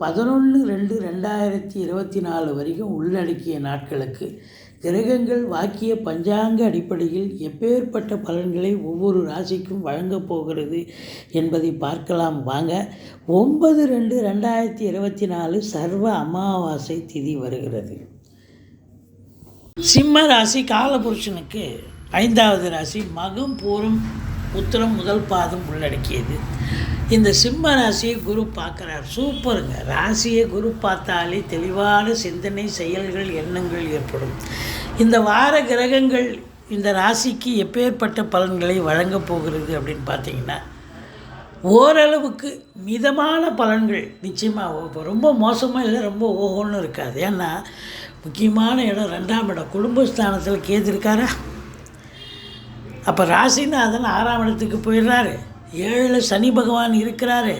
பதினொன்று ரெண்டு ரெண்டாயிரத்தி இருபத்தி நாலு வரைக்கும் உள்ளடக்கிய நாட்களுக்கு கிரகங்கள் வாக்கிய பஞ்சாங்க அடிப்படையில் எப்பேற்பட்ட பலன்களை ஒவ்வொரு ராசிக்கும் வழங்கப் போகிறது என்பதை பார்க்கலாம். வாங்க ஒன்பது ரெண்டு ரெண்டாயிரத்தி இருபத்தி நாலு சர்வ அமாவாசை திதி வருகிறது. சிம்ம ராசி காலபுருஷனுக்கு ஐந்தாவது ராசி மகம் பூரம் உத்தரம் முதல் பாதம் உள்ளடக்கியது. இந்த சிம்ம ராசியை குரு பார்க்குறார். சூப்பருங்க. ராசியை குரு பார்த்தாலே தெளிவான சிந்தனை செயல்கள் எண்ணங்கள் ஏற்படும். இந்த வார கிரகங்கள் இந்த ராசிக்கு எப்பேற்பட்ட பலன்களை வழங்கப் போகிறது அப்படின்னு பார்த்தீங்கன்னா ஓரளவுக்கு மிதமான பலன்கள் நிச்சயமாக ரொம்ப மோசமாக இல்லை ரொம்ப ஓஹோன்னு இருக்காது. ஏன்னா முக்கியமான இடம் ரெண்டாம் இடம். குடும்பஸ்தானத்தில் கேது இருக்காரா? அப்போ ராசிநாதன் ஆறாம் இடத்துக்கு போயிடுறாரு. ஏழில் சனி பகவான் இருக்கிறாரு.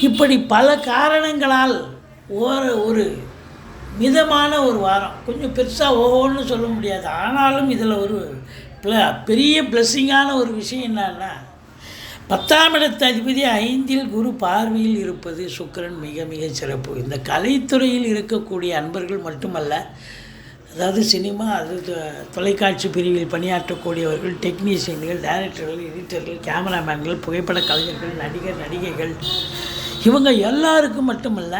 இப்படி பல காரணங்களால் ஒரு ஒரு மிதமான ஒரு வாரம் கொஞ்சம் பெருசாக ஓஹோன்னு சொல்ல முடியாது. ஆனாலும் இதில் ஒரு ப்ள பெரிய பிளஸ்ஸிங்கான ஒரு விஷயம் என்னன்னா பத்தாம் இடத்து அதிபதி ஐந்தில் குரு பார்வையில் இருப்பது சுக்கிரன் மிக மிக சிறப்பு. இந்த கலைத்துறையில் இருக்கக்கூடிய அன்பர்கள் மட்டுமல்ல அதாவது சினிமா அது தொ- தொலைக்காட்சி பிரிவில் பணியாற்றக்கூடியவர்கள் டெக்னீஷியன்கள் டைரக்டர்கள் எடிட்டர்கள் கேமராமேன்கள் புகைப்பட கலைஞர்கள் நடிகர் நடிகைகள் இவங்க எல்லாருக்கும் மட்டுமல்ல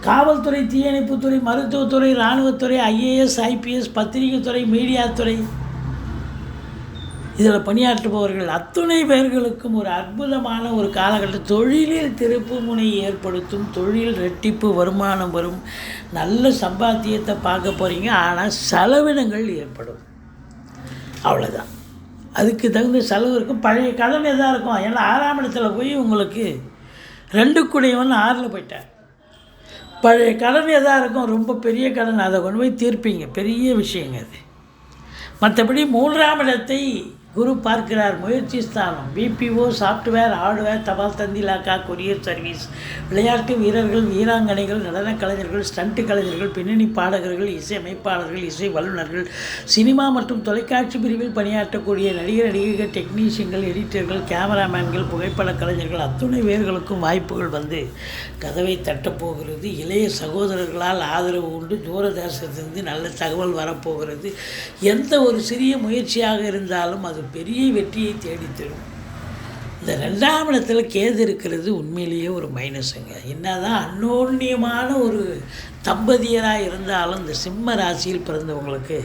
காவல்துறை தீயணைப்புத்துறை மருத்துவத்துறை இராணுவத்துறை ஐஏஎஸ் ஐபிஎஸ் பத்திரிகைத்துறை மீடியாத்துறை இதில் பணியாற்றுபவர்கள் அத்துணை பேர்களுக்கும் ஒரு அற்புதமான ஒரு காலகட்டம். தொழிலில் திருப்பு முனை ஏற்படுத்தும் தொழில் ரெட்டிப்பு வருமானம் வரும். நல்ல சம்பாத்தியத்தை பார்க்க போகிறீங்க ஆனால் செலவினங்கள் ஏற்படும். அவ்வளோதான் அதுக்கு தகுந்த செலவு இருக்கும். பழைய கடன் எதாக இருக்கும்? ஏன்னா ஆறாம் இடத்துல போய் உங்களுக்கு ரெண்டு குடையவன் ஆறில் போயிட்டார். பழைய கடன் எதாக இருக்கும்? ரொம்ப பெரிய கடன். அதை கொண்டு போய் தீர்ப்பீங்க. பெரிய விஷயங்க அது. மற்றபடி மூன்றாம் இடத்தை குரு பார்க்கிறார் முயற்சி ஸ்தானம் பிபிஓ சாஃப்ட்வேர் ஹார்ட்வேர் தபால் தந்தி லாக்கா கொரியர் சர்வீஸ் விளையாட்டு வீரர்கள் வீராங்கனைகள் நடனக் கலைஞர்கள் ஸ்டண்ட் கலைஞர்கள் பின்னணி பாடகர்கள் இசை அமைப்பாளர்கள் இசை வல்லுநர்கள் சினிமா மற்றும் தொலைக்காட்சி பிரிவில் பணியாற்றக்கூடிய நடிகர் நடிகைகள் டெக்னீஷியன்கள் எடிட்டர்கள் கேமராமேன்கள் புகைப்பட கலைஞர்கள் அத்துணை பேர்களுக்கும் வாய்ப்புகள் வந்து கதவை தட்டப்போகிறது இளைய சகோதரர்களால் ஆதரவு உண்டு. தூரதேசத்திலிருந்து நல்ல தகவல் வரப்போகிறது. எந்த ஒரு சிறிய முயற்சியாக இருந்தாலும் அது பெரிய வெற்றியை தேடித்தரும் இந்த ரெண்டாம் இடத்துல கேது இருக்கிறது உண்மையிலேயே ஒரு மைனஸுங்க. என்னதான் அன்னோன்யமான ஒரு தம்பதியராக இருந்தாலும் இந்த சிம்ம ராசியில் பிறந்தவங்களுக்கு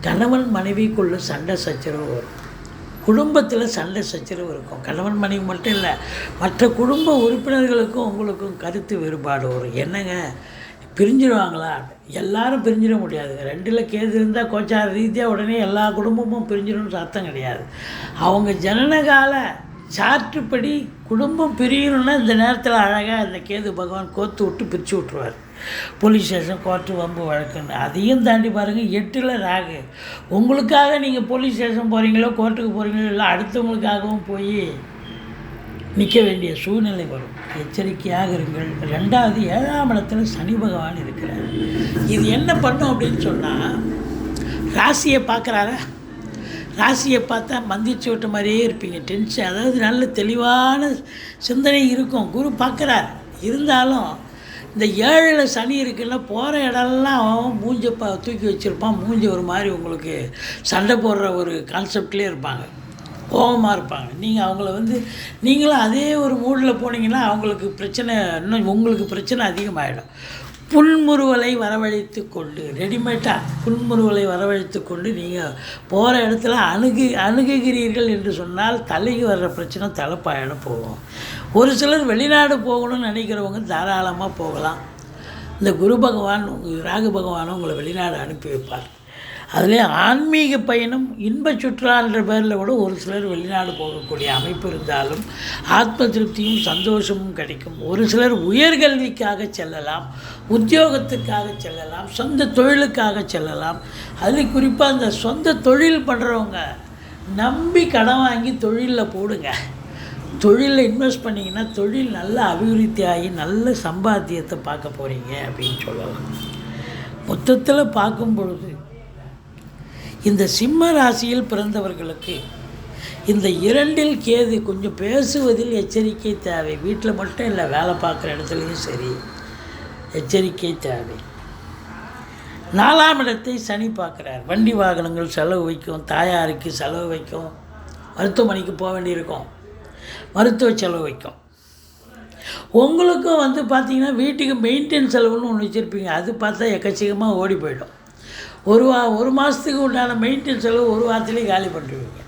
கணவன் மனைவிக்குள்ள சண்டை சச்சரவு வரும். குடும்பத்தில் சண்டை சச்சரவு இருக்கும். கணவன் மனைவி மட்டும் இல்லை மற்ற குடும்ப உறுப்பினர்களுக்கும் உங்களுக்கும் கருத்து வேறுபாடு வரும். என்னங்க? பிரிஞ்சிருவாங்களா? எல்லாரும் பிரிஞ்சிட முடியாது. ரெண்டில் கேது இருந்தால் கோச்சார ரீதியாக உடனே எல்லா குடும்பமும் பிரிஞ்சிடும்னு அர்த்தம் கிடையாது. அவங்க ஜனனகால சாற்றுப்படி குடும்பம் பிரியணும்னா இந்த நேரத்தில் அழகாக அந்த கேது பகவான் கோத்து விட்டு பிரித்து விட்ருவார் போலீஸ் ஸ்டேஷன் கோர்ட்டு வம்பு வழக்குன்னு. அதையும் தாண்டி பாருங்கள் எட்டில் ராகு. உங்களுக்காக நீங்கள் போலீஸ் ஸ்டேஷன் போகிறீங்களோ கோர்ட்டுக்கு போகிறீங்களோ இல்லை அடுத்தவங்களுக்காகவும் போய் நிற்க வேண்டிய சூழ்நிலை வரும். எச்சரிக்கையாக இருங்கள். ரெண்டாவது ஏழாம் இடத்துல சனி பகவான் இருக்கிறார். இது என்ன பண்ணும் அப்படின்னு சொன்னால் ராசியை பார்க்குறாரா? ராசியை பார்த்தா மந்திச்சு விட்ட மாதிரியே இருப்பீங்க. டென்ஷன் அதாவது நல்ல தெளிவான சிந்தனை இருக்கும். குரு பார்க்குறார். இருந்தாலும் இந்த ஏழில் சனி இருக்குன்னா போகிற இடம்லாம் அவன் மூஞ்ச ப தூக்கி வச்சுருப்பான். மூஞ்சி ஒரு மாதிரி உங்களுக்கு சண்டை போடுற ஒரு கான்செப்ட்லேயே இருப்பாங்க. கோபமாக இருப்பாங்க. நீங்கள் அவங்கள வந்து நீங்களும் அதே ஒரு மூடில் போனீங்கன்னா அவங்களுக்கு பிரச்சனை இன்னும் உங்களுக்கு பிரச்சனை அதிகமாகிடும் புன்முறுவலை வரவழைத்து கொண்டு ரெடிமேட்டாக புன்முறுவலை வரவழைத்து கொண்டு நீங்கள் போகிற இடத்துல அணுகு அணுகுகிறீர்கள் என்று சொன்னால் தலைக்கு வர்ற பிரச்சனை தலைப்பாயிடம் போகும். ஒரு சிலர் வெளிநாடு போகணும்னு நினைக்கிறவங்க தாராளமாக போகலாம். இந்த குரு பகவான் ராகு பகவானும் உங்களை வெளிநாடு அனுப்பி வைப்பார். அதுலேயும் ஆன்மீக பயணம் இன்ப சுற்றுலான்ற பேரில் கூட ஒரு சிலர் வெளிநாடு போகக்கூடிய அமைப்பு இருந்தாலும் ஆத்ம திருப்தியும் சந்தோஷமும் கிடைக்கும். ஒரு சிலர் உயர்கல்விக்காக செல்லலாம் உத்தியோகத்துக்காக செல்லலாம் சொந்த தொழிலுக்காக செல்லலாம். அதில் குறிப்பாக அந்த சொந்த தொழில் பண்ணுறவங்க நம்பி கடன் வாங்கி தொழிலில் போடுங்க. தொழிலில் இன்வெஸ்ட் பண்ணிங்கன்னா தொழில் நல்ல அபிவிருத்தி ஆகி நல்ல சம்பாத்தியத்தை பார்க்க போகிறீங்க அப்படின்னு சொல்லலாம். மொத்தத்தில் பார்க்கும் பொழுது இந்த சிம்ம ராசியில் பிறந்தவர்களுக்கு இந்த இரண்டில் கேது கொஞ்சம் பேசுவதில் எச்சரிக்கை தேவை. வீட்டில் மட்டும் இல்லை வேலை பார்க்குற இடத்துலையும் சரி. எச்சரிக்கை தேவை. நாலாம் இடத்தை சனி பார்க்குறார். வண்டி வாகனங்கள் செலவு வைக்கும் தாயாருக்கு செலவு வைக்கும் மருத்துவமனைக்கு போக வேண்டியிருக்கும். மருத்துவ செலவு வைக்கும். உங்களுக்கும் வந்து பார்த்திங்கன்னா வீட்டுக்கு மெயின்டெனன்ஸ் செலவுன்னு ஒன்று வச்சுருப்பீங்க. அது பார்த்தா எக்கச்சக்கமாக ஓடி போயிடும். ஒரு வா ஒரு மாதத்துக்கு உண்டான மெயின்டெனன்ஸ் செலவு ஒரு வாரத்திலே காலி பண்ணிடுவீங்க.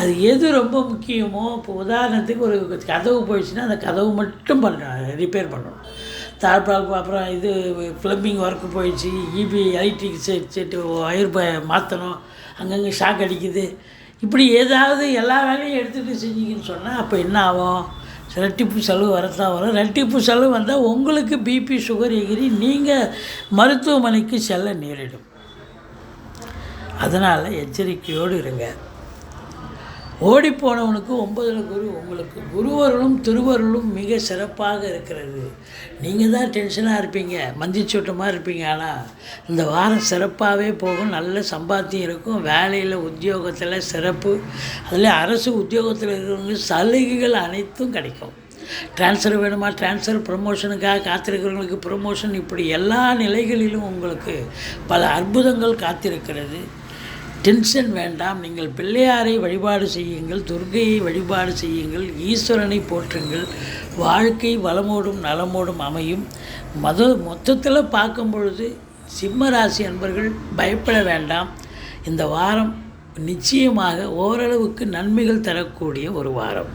அது எது ரொம்ப முக்கியமோ இப்போ உதாரணத்துக்கு ஒரு கதவு போயிடுச்சுன்னா அந்த கதவு மட்டும் பண்ணணும் ரிப்பேர் பண்ணணும். தாழ்பால் அப்புறம் இது ப்ளம்பிங் ஒர்க்கு போயிடுச்சு EB electric set set wire மாற்றணும் அங்கங்கே ஷாக் அடிக்குது. இப்படி ஏதாவது எல்லா வேலையும் எடுத்துகிட்டு செஞ்சீங்கன்னு சொன்னால் அப்போ என்ன ஆகும்? ரெட்டிப்பு செலவு வரத்தான் வரும். ரெட்டிப்பு செலவு வந்தால் உங்களுக்கு பிபி சுகர் எகிரி நீங்கள் மருத்துவமனைக்கு செல்ல நேரிடும். அதனால் எச்சரிக்கையோடு இருங்க. ஓடிப்போனவனுக்கு ஒன்பதில் குரு உங்களுக்கு குருவருளும் திருவருளும் மிக சிறப்பாக இருக்கிறது. நீங்கள் தான் டென்ஷனாக இருப்பீங்க மந்திச்சூட்டமாக இருப்பீங்க ஆனால் இந்த வாரம் சிறப்பாகவே போகும் நல்ல சம்பாத்தியம் இருக்கும் வேலையில் உத்தியோகத்தில் சிறப்பு அதில் அரசு உத்தியோகத்தில் இருக்கிறவங்களுக்கு சலுகைகள் அனைத்தும் கிடைக்கும். ட்ரான்ஸ்ஃபர் வேணுமா? ட்ரான்ஸ்ஃபர் ப்ரமோஷனுக்காக காத்திருக்கிறவங்களுக்கு ப்ரமோஷன் இப்படி எல்லா நிலைகளிலும் உங்களுக்கு பல அற்புதங்கள் காத்திருக்கிறது. டென்ஷன் வேண்டாம். நீங்கள் பிள்ளையாரை வழிபாடு செய்யுங்கள் துர்கையை வழிபாடு செய்யுங்கள் ஈஸ்வரனை போற்றுங்கள். வாழ்க்கை வளமோடும் நலமோடும் அமையும். மத மொத்தத்தில் பார்க்கும் பொழுது சிம்ம ராசி அன்பர்கள் பயப்பட வேண்டாம். இந்த வாரம் நிச்சயமாக ஓரளவுக்கு நன்மைகள் தரக்கூடிய ஒரு வாரம்.